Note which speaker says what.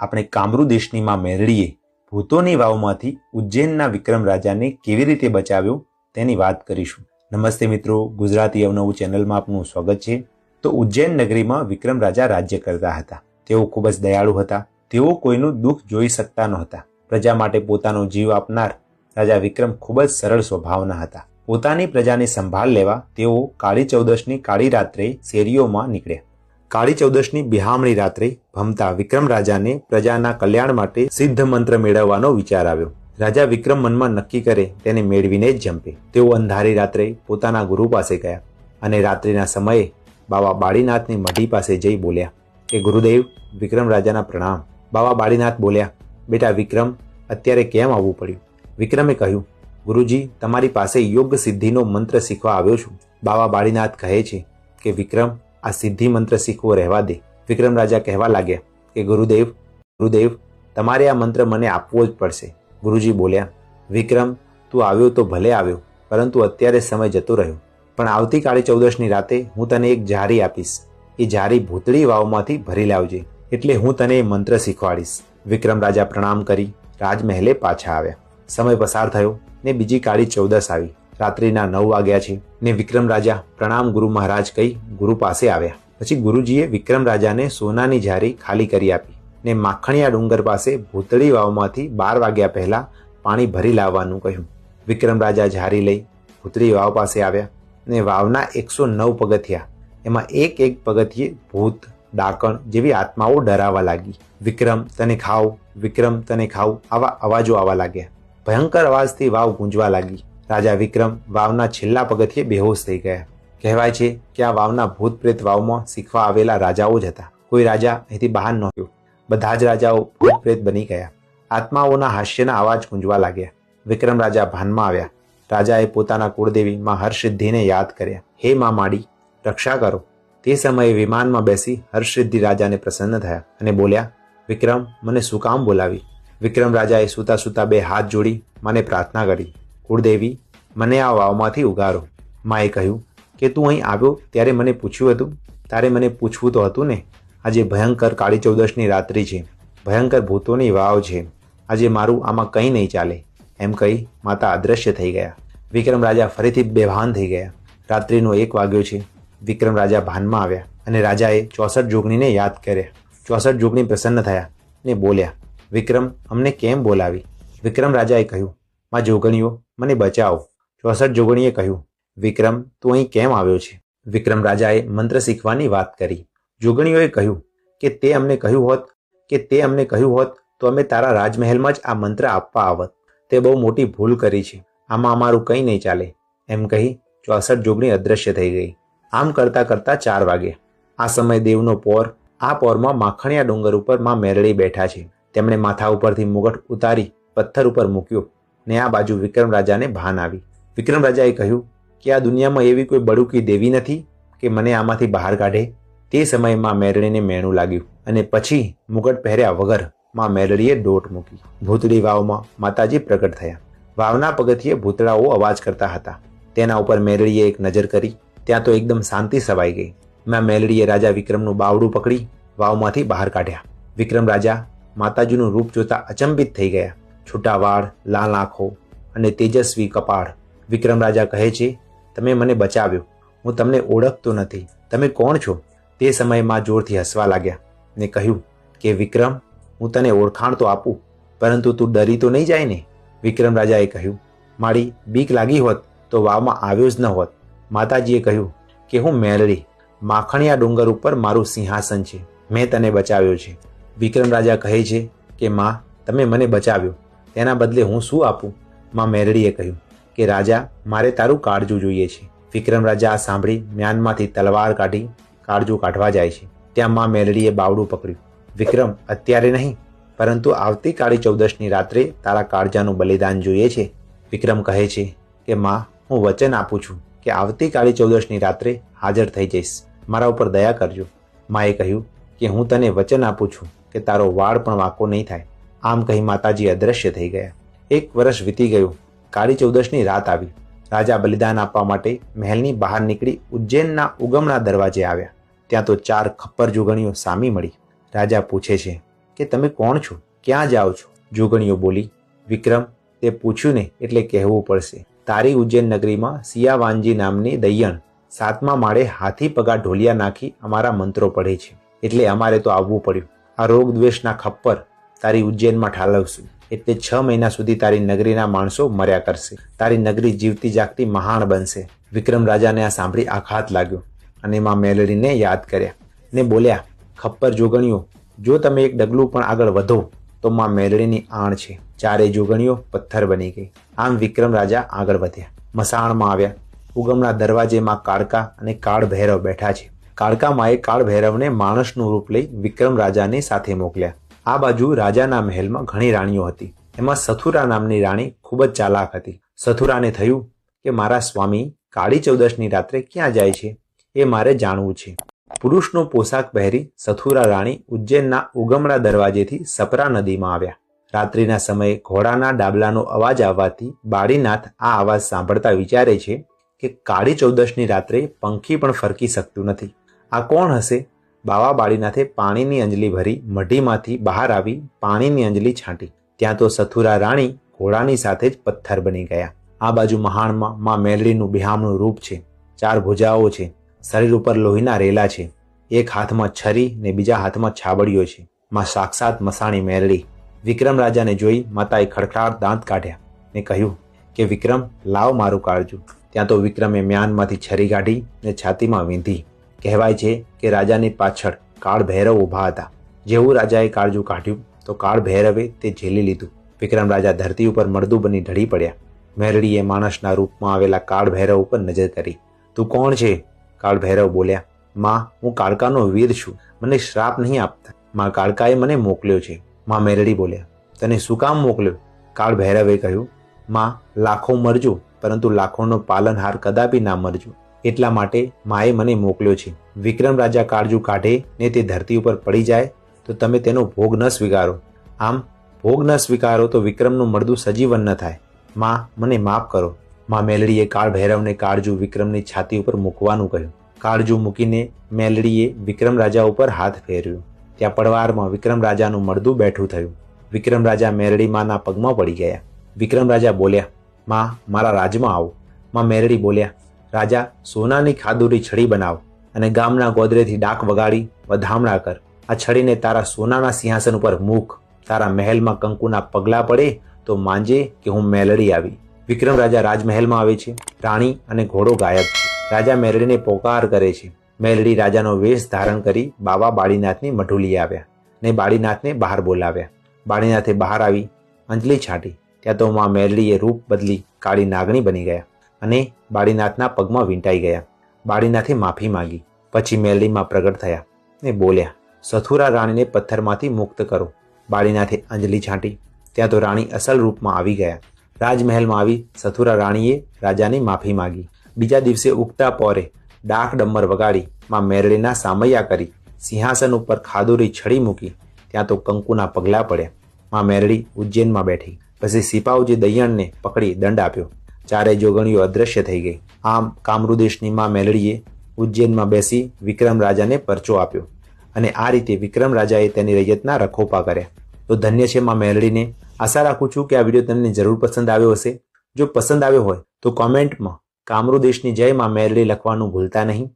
Speaker 1: આપણે કામરૂ દેશનીમાં મેરડીએ ભૂતોની વાવમાંથી ઉજ્જૈનના વિક્રમ રાજાને કેવી રીતે બચાવ્યો તેની વાત કરીશું. નમસ્તે મિત્રો, ગુજરાતી અવનવું ચેનલમાં આપનું સ્વાગત છે. તો ઉજ્જૈન નગરીમાં વિક્રમ રાજા રાજ્ય કરતા હતા. તેઓ ખૂબ જ દયાળુ હતા. તેઓ કોઈનું દુઃખ જોઈ શકતા નહોતા. પ્રજા માટે પોતાનો જીવ આપનાર રાજા વિક્રમ ખૂબ જ સરળ સ્વભાવના હતા. પોતાની પ્રજાની સંભાળ લેવા તેઓ કાળી ચૌદશની કાળી રાત્રે શેરીઓમાં નીકળ્યા. કાળી ચૌદશની બિહામણી રાત્રે ભમતા વિક્રમ રાજાને પ્રજાના કલ્યાણ માટે સિદ્ધ મંત્ર મેળવવાનો વિચાર આવ્યો. રાજા વિક્રમ મનમાં નક્કી કરે તેને મેળવીને જ જંપે. તેઓ અંધારી રાત્રે પોતાના ગુરુ પાસે ગયા અને રાત્રિના સમયે બાબા બાળીનાથની મઢી પાસે જઈ બોલ્યા કે, ગુરુદેવ, વિક્રમ રાજાના પ્રણામ. બાબા બાળીનાથ બોલ્યા, બેટા વિક્રમ, અત્યારે કેમ આવવું પડ્યું? વિક્રમે કહ્યું, ગુરુજી, તમારી પાસે યોગ સિદ્ધિનો મંત્ર શીખવા આવ્યો છું. બાબા બાળીનાથ કહે છે કે, વિક્રમ આ સિદ્ધિ મંત્ર શીખવો રહેવા દે. વિક્રમ રાજા કહેવા લાગ્યા કે, ગુરુદેવ ગુરુદેવ, તમારે આ મંત્ર મને આપવો જ પડશે. ગુરુજી બોલ્યા, વિક્રમ, તું આવ્યો તો ભલે આવ્યો, પરંતુ અત્યારે સમય જતો રહ્યો. પણ આવતીકાલે ચૌદશની રાતે હું તને એક જારી આપીશ. એ જારી ભૂતળી વાવમાંથી ભરી લાવજે, એટલે હું તને એ મંત્ર શીખવાડીશ. વિક્રમ રાજા પ્રણામ કરી, રાજમહેલે પાછા આવ્યા. સમય પસાર થયો ને બીજી કાળી ચૌદશ આવી. રાત્રિના નવ વાગ્યા છે ને વિક્રમ રાજા પ્રણામ ગુરુ મહારાજ કહી ગુરુ પાસે આવ્યા. પછી ગુરુજીએ વિક્રમ રાજાને સોનાની જારી ખાલી કરી આપી ને માખણિયા ડુંગર પાસે ભૂતળી વાવમાંથી બાર વાગ્યા પહેલા પાણી ભરી લાવવાનું કહ્યું. વિક્રમ રાજા જારી લઈ ભૂતળી વાવ પાસે આવ્યા ને વાવના એકસો નવ પગથિયા, એમાં એક એક પગથિયે ભૂત, ડાકણ જેવી આત્માઓ ડરાવા લાગી. વિક્રમ, તને ખાવ, વિક્રમ, તને ખાવ, આવા અવાજો આવવા લાગ્યા. ભયંકર અવાજથી વાવ ગુંજવા લાગી. રાજા વિક્રમ વાવના છેલ્લા પગથિયે બેહોશ થઈ ગયા. કહેવાય છે કે આ વાવના ભૂત પ્રેત વાવમાં શીખવા આવેલા રાજાઓ જ હતા. કોઈ રાજા અહીંથી બહાર નહોતું. બધા જ રાજાઓ ભૂત પ્રેત બની ગયા. આત્માઓના હાસ્યના અવાજ ગુંજવા લાગ્યા. વિક્રમ રાજા ભાનમાં આવ્યા. રાજાએ પોતાના કુળદેવી માં હર્ષસિદ્ધિને યાદ કર્યા. હે માં માડી, રક્ષા કરો. તે સમયે વિમાનમાં બેસી હર્ષસિદ્ધિ રાજાને પ્રસન્ન થયા અને બોલ્યા, વિક્રમ, મને શું કામ બોલાવી? વિક્રમ રાજાએ સૂતા સૂતા બે હાથ જોડી, મને પ્રાર્થના કરી. કુળદેવી, મને આ વાવમાંથી ઉગારો. માએ કહ્યું, કે તું અહીં આવ્યો ત્યારે મને પૂછ્યું હતું? તારે મને પૂછવું તો હતું ને? આજે ભયંકર કાળી ચૌદશની રાત્રિ છે. ભયંકર ભૂતોની વાવ છે. આજે મારું આમાં કંઈ નહીં ચાલે. એમ કહી માતા અદૃશ્ય થઈ ગયા. વિક્રમ રાજા ફરીથી બેભાન થઈ ગયા. રાત્રિનો એક વાગ્યો છે. વિક્રમ રાજા ભાનમાં આવ્યા અને રાજાએ ચોસઠ જોગણીને યાદ કર્યા. ચોસઠ જોગણી પ્રસન્ન થયા ને બોલ્યા, વિક્રમ, અમને કેમ બોલાવી? વિક્રમ રાજાએ કહ્યું માં જોગણીઓ મને બચાવો. ચોસઠ જોગણીએ કહ્યું, વિક્રમ, તું અહીં કેમ આવ્યો છે? વિક્રમ રાજાએ મંત્ર શીખવાની વાત કરી. જોગણીઓએ કહ્યું, કે તે અમને કહ્યું હોત, કે તે અમને કહ્યું હોત, તો અમે તારા રાજમહેલમાં જ આ મંત્ર આપવા આવત. તે બહુ મોટી ભૂલ કરી છે. આમાં અમારું કંઈ નહીં ચાલે. એમ કહી ચોસઠ જોગણી અદૃશ્ય થઈ ગઈ. આમ કરતાં કરતાં ચાર વાગે. આ સમય દેવનો પોર, આ પોરમાં માખણિયા ડુંગર ઉપરમાં મેરડી બેઠા છે. તેમણે માથા ઉપરથી મુગટ ઉતારી પથ્થર ઉપર મૂક્યો. ને આ બાજુ વિક્રમ રાજાને ભાન આવી. વિક્રમ રાજાએ કહ્યું કે આ દુનિયામાં એવી કોઈ બળુકી દેવી નથી કે મને આમાંથી બહાર કાઢે. તે સમયે માં મેરડીને મેણું લાગ્યું અને પછી મુગટ પહેર્યા વગરમાં મેરળીએ ડોટ મૂકી. ભૂતળી વાવમાં માતાજી પ્રગટ થયા. વાવના પગથિયે ભૂતળાઓ અવાજ કરતા હતા. તેના ઉપર મેરડીએ એક નજર કરી. ત્યાં તો એકદમ શાંતિ સવાઈ ગઈ. માં મેલડીએ રાજા વિક્રમનું બાવડું પકડી વાવમાંથી બહાર કાઢ્યા. વિક્રમ રાજા માતાજીનું રૂપ જોતા અચંબિત થઈ ગયા. છૂટા વાળ લાલ આંખો અને તેજસ્વી કપાળ વિક્રમ રાજા કહે છે, તમે મને બચાવ્યો. હું તમને ઓળખતો નથી. તમે કોણ છો? તે સમયમાં જોરથી હસવા લાગ્યા ને કહ્યું કે, વિક્રમ, હું તને ઓળખાણ તો આપું, પરંતુ તું ડરી તો નહીં જાય ને? વિક્રમ રાજાએ કહ્યું, મારી બીક લાગી હોત તો વાવમાં આવ્યો જ ન હોત. માતાજીએ કહ્યું કે, હું મેલડી માખણિયા ડુંગર ઉપર મારું સિંહાસન છે. મેં તને બચાવ્યો છે. વિક્રમ રાજા કહે છે કે, માં, તમે મને બચાવ્યો. તેના બદલે હું શું આપું? માં મેરડીએ કહ્યું કે, રાજા, મારે તારું કાળજું જોઈએ છે. વિક્રમ રાજા આ સાંભળી મ્યાનમાંથી તલવાર કાઢી કાળજું કાઢવા જાય છે. ત્યાં માં મેરડીએ બાવડું પકડ્યું. વિક્રમ, અત્યારે નહીં, પરંતુ આવતીકાળી ચૌદશની રાત્રે તારા કાળજાનું બલિદાન જોઈએ છે. વિક્રમ કહે છે કે, માં, હું વચન આપું છું કે આવતીકાળી ચૌદશની રાત્રે હાજર થઈ જઈશ. મારા ઉપર દયા કરજો. માએ કહ્યું કે, હું તને વચન આપું છું કે તારો વાળ પણ વાંકો નહીં થાય. આમ કહી માતાજી અદૃશ્ય થઈ ગયા. એક વર્ષ વીતી ગયું. કાળી ચૌદશની રાત આવી. રાજા બલિદાન આપવા માટે મહેલની બહાર નીકળી ઉજ્જૈનના ઉગમણા દરવાજે આવ્યા. ત્યાં તો ચાર ખપ્પર જુગણીઓ સામી મળી. રાજા પૂછે છે, કે તમે કોણ છો? ક્યાં જાઓ છો? જોગણીઓ બોલી, વિક્રમ, તે પૂછ્યું ને એટલે કહેવું પડશે. તારી ઉજ્જૈન નગરીમાં સિયાવાનજી નામની દૈયણ સાતમા માળે હાથી પગા ઢોલિયા નાખી અમારા મંત્રો પઢે છે. એટલે અમારે તો આવવું પડ્યું. આ રોગ દ્વેષના ખપ્પર તારી ઉજ્જૈનમાં ઠાલવશું. એટલે છ મહિના સુધી તારી નગરીના માણસો મર્યા કરશે. તારી નગરી જીવતી જાગતી મહાન બનશે. વિક્રમ રાજાને આ સાંભળી આઘાત લાગ્યો અને માં મેલડીને યાદ કર્યા ને બોલ્યા, ખપ્પર જોગણીઓ, જો તમે એક ડગલું પણ આગળ વધો, તો માં મેલડીની આણ છે. ચારે જોગણીઓ પથ્થર બની ગઈ. આમ વિક્રમ રાજા આગળ વધ્યા. મસાણમાં આવ્યા. ઉગમના દરવાજેમાં કાળકા અને કાળ ભૈરવ બેઠા છે. કાળકા માએ કાળ ભૈરવને માણસનું રૂપ લઈ વિક્રમ રાજાને સાથે મોકલ્યા. આ બાજુ રાજાના મહેલમાં ઘણી રાણીઓ હતી. એમાં સથુરા નામની રાણી ખૂબ જ ચાલાક હતી. સથુરાને થયું કે મારા સ્વામી કાળી ચૌદશની રાત્રે ક્યાં જાય છે એ મારે જાણવું છે. પુરુષનો પોશાક પહેરી સથુરા રાણી ઉજ્જૈનના ઉગમડા દરવાજેથી સપરા નદીમાં આવ્યા. રાત્રિના સમયે ઘોડાના ડાબલાનો અવાજ આવવાથી બાળીનાથ આ અવાજ સાંભળતા વિચારે છે કે કાળી ચૌદશની રાત્રે પંખી પણ ફરકી શકતું નથી. આ કોણ હશે? બાવા બાળીનાથે પાણીની અંજલી ભરી મઢીમાંથી બહાર આવી પાણીની અંજલી છાંટી. ત્યાં તો સથુરા રાણી ઘોડાની સાથે જ પથ્થર બની ગયા. આ બાજુ મહાણમાં માં મેલડીનું બિહામણું રૂપ છે. ચાર ભુજાઓ છે. શરીર ઉપર લોહીના રેલા છે. એક હાથમાં છરી ને બીજા હાથમાં છાબડીઓ છે. માં સાક્ષાત મસાણી મેલડી વિક્રમ રાજાને જોઈ માતાએ ખડખડાટ દાંત કાઢ્યા ને કહ્યું કે, વિક્રમ, લાવ મારું કાળજું. ત્યાં તો વિક્રમે મ્યાનમાંથી છરી કાઢી ને છાતીમાં વીંધી. કહેવાય છે કે રાજાની પાછળ કાળ ભૈરવ ઊભા હતા. જેવું રાજાએ કાળજું કાઢ્યું, તો કાળ ભૈરવે તે ઝેલી લીધું. વિક્રમ રાજા ધરતી ઉપર મળદું બની ઢળી પડ્યા. મેરડીએ માણસના રૂપમાં આવેલા કાળ ભૈરવ ઉપર નજર કરી. તું કોણ છે? કાળ ભૈરવ બોલ્યા. માં, હું કાળકાનો વીર છું. મને શ્રાપ નહીં આપતા. માં કાળકાએ મને મોકલ્યો છે. માં મેરડી બોલ્યા. તને શું કામ મોકલ્યો? કાળ ભૈરવે કહ્યું. માં, લાખો મરજો, પરંતુ લાખોનો પાલનહાર કદાપી ના મરજો. એટલા માટે માએ મને મોકલ્યો છે. વિક્રમ રાજા કાળજુ કાઢે ને તે ધરતી ઉપર પડી જાય, તો તમે તેનો ભોગ ન સ્વીકારો. આમ, ભોગ ન સ્વીકારો તો વિક્રમનું મળદું સજીવન ન થાય. માં, મને માફ કરો. માં મેલડીએ કાળ ભૈરવને કાળજુ વિક્રમની છાતી ઉપર મૂકવાનું કહ્યું. કાળજુ મૂકીને મેલડીએ વિક્રમ રાજા ઉપર હાથ ફેર્યો. ત્યાં પડવારમાં વિક્રમ રાજાનું મળદું બેઠું થયું. વિક્રમ રાજા મેરડી માના પગમાં પડી ગયા. વિક્રમ રાજા બોલ્યા, માં, મારા રાજમાં આવો. માં મેરડી બોલ્યા રાજા, સોનાની ખાદુરી છડી બનાવ અને ગામના ગોદરેથી ડાક વગાડી, વધામણા કર. આ છડીને તારા સોનાના સિંહાસન ઉપર મૂક. તારા મહેલમાં કંકુના પગલા પડે તો માંજે કે હું મેલડી આવી. વિક્રમ રાજા રાજમહેલમાં આવે છે. રાણી અને ઘોડો ગાયબ છે. રાજા મેલડીને પોકાર કરે છે. મેલડી રાજાનો વેશ ધારણ કરી બાબા બાળીનાથની મઢુલી આવ્યા ને બાળીનાથને બહાર બોલાવ્યા. બાળીનાથે બહાર આવી, અંજલી છાંટી. ત્યાં તો માં મેલડીએ રૂપ બદલી કાળી નાગણી બની ગયા. અને બાળીનાથના પગમાં વીંટાઈ ગયા. બાળીનાથે માફી માંગી. પછી મેલીમાં પ્રગટ થયા ને બોલ્યા, સથુરા રાણીને પથ્થરમાંથી મુક્ત કરો. બાળીનાથે અંજલિ છાંટી. ત્યાં તો રાણી અસલ રૂપમાં આવી ગયા. રાજમહેલમાં આવી સથુરા રાણીએ રાજાની માફી માગી. બીજા દિવસે ઉગતા પોરે ડાક ડમ્બર વગાડી માં મેરડીના સામૈયા કરી સિંહાસન ઉપર ખાદુરી છડી મૂકી ત્યાં તો કંકુના પગલાં પડ્યા. માં મેરડી ઉજ્જૈનમાં બેઠી. પછી સિપાઉજી દૈયણને પકડી દંડ આપ્યો. ચારે જોગણીઓ અદ્રશ્ય થઈ ગઈ. આમ કામરુદેશની માં મેલડીએ ઉજ્જૈનમાં બેસી વિક્રમ રાજાને પરચો આપ્યો અને આ રીતે વિક્રમ રાજાએ તેની રૈયતના રખોપા કર્યા. તો ધન્ય છે માં મેલડીને. આશા રાખું છું કે આ વીડિયો તમને જરૂર પસંદ આવ્યો હશે. જો પસંદ આવ્યો હોય તો કોમેન્ટમાં કામરુદેશની જય માં મેલડી લખવાનું ભૂલતા નહીં.